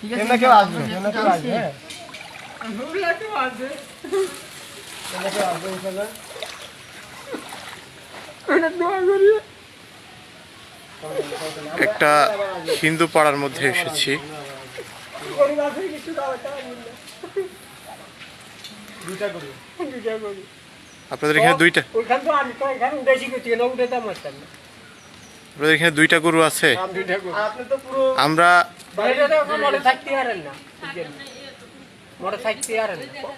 ঠিক কেউ আসবে কেউ কেউ আসবে। হ্যাঁ একটা হিন্দু পাড়ার মধ্যে এসেছি। আপনাদের এখানে দুইটা? তো আমি তো এখানে না আসতাম না আপনাদের এখানে দুইটা গরু আছে। আমরা মনে মনে থাকতে পারেন না।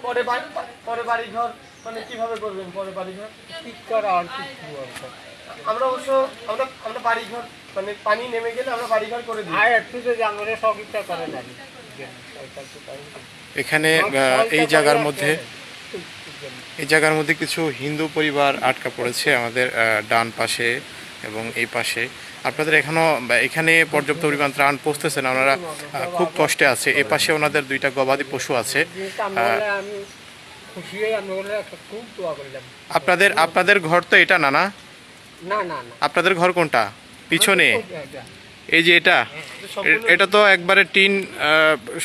পরে বাড়ি পরে বাড়ি ঘর মানে কীভাবে করবেন পরে বাড়ি ঘর ঠিক করা আর ঠিক আমরা অবশ্য আমরা আমরা বাড়ি মানে পানি নেমে গেলে আমরা বাড়ি ঘর করে দিই। আর একটু যদি আমরা সহযোগিতা করেন আর এখানে এই জায়গার মধ্যে এই জায়গার মধ্যে কিছু হিন্দু পরিবার আটকা পড়েছে আমাদের ডান পাশে। এবং এই পাশে আপনাদের এখনও বা এখানে পর্যাপ্ত পরিমাণ ত্রাণ পৌঁছতেছে না ওনারা খুব কষ্টে আছে। এ পাশে ওনাদের দুইটা গবাদি পশু আছে। আপনাদের আপনাদের ঘর তো এটা না না? আপনাদের ঘর কোনটা? পিছনে? এই যে এটা? এটা তো একবারে টিন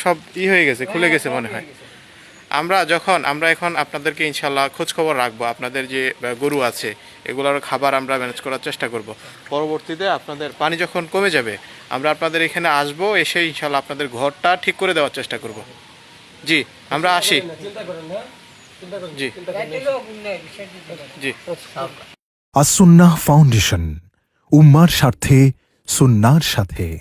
সব ই হয়ে গেছে, খুলে গেছে মনে হয়। আমরা যখন, আমরা এখন আপনাদেরকে ইনশাল্লাহ খোঁজ খবর রাখব, আপনাদের যে গরু আছে, এগুলোর খাবার আমরা ম্যানেজ করার চেষ্টা করব। পরবর্তীতে আপনাদের পানি যখন কমে যাবে, আমরা আপনাদের এখানে আসব, এসে ইনশাল্লাহ আপনাদের ঘরটা ঠিক করে দেওয়ার চেষ্টা করব। জি, আমরা আসি। জি। জি। আসুন্নাহ ফাউন্ডেশন, উম্মার স্বার্থে, সুন্নার সাথে।